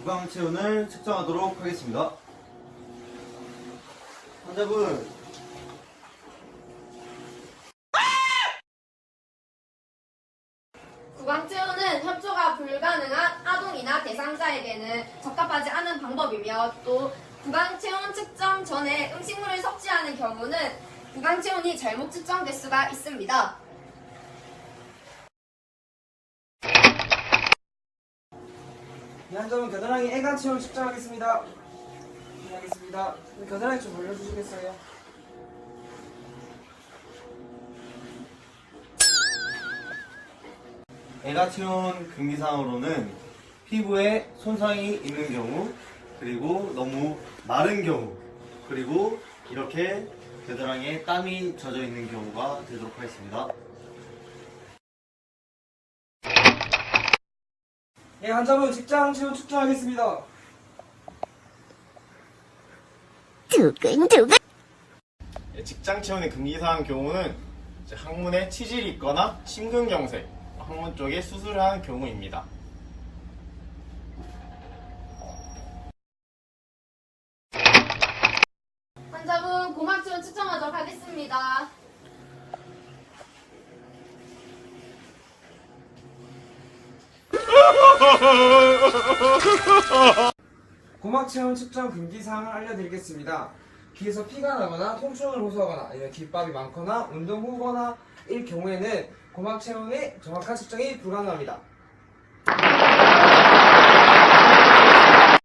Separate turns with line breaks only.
구강 체온을 측정하도록 하겠습니다. 환자분
구강 체온은 협조가 불가능한 아동이나 대상자에게는 적합하지 않은 방법이며 또 구강 체온 측정 전에 음식물을 섭취하는 경우는 구강 체온이 잘못 측정될 수가 있습니다.
이 환자분 겨드랑이 애간 체온 측정하겠습니다. 네, 하겠습니다. 겨드랑이 좀 올려주시겠어요?
애가 체온 금기상으로는 피부에 손상이 있는 경우 그리고 너무 마른 경우 그리고 이렇게 겨드랑이에 땀이 젖어 있는 경우가 되도록 하겠습니다.
예, 환자분 직장 체온 측정하겠습니다.
두근두근
예, 직장 체온의 금기사항 경우는 이제 항문에 치질이 있거나 심근경색, 항문 쪽에 수술을 하는 경우입니다.
환자분 고막체온 측정하도록 하겠습니다.
고막 체온 측정 금기 사항을 알려드리겠습니다. 귀에서 피가 나거나 통증을 호소하거나 아니면 귓밥이 많거나 운동 후거나 일 경우에는 고막 체온의 정확한 측정이 불가능합니다.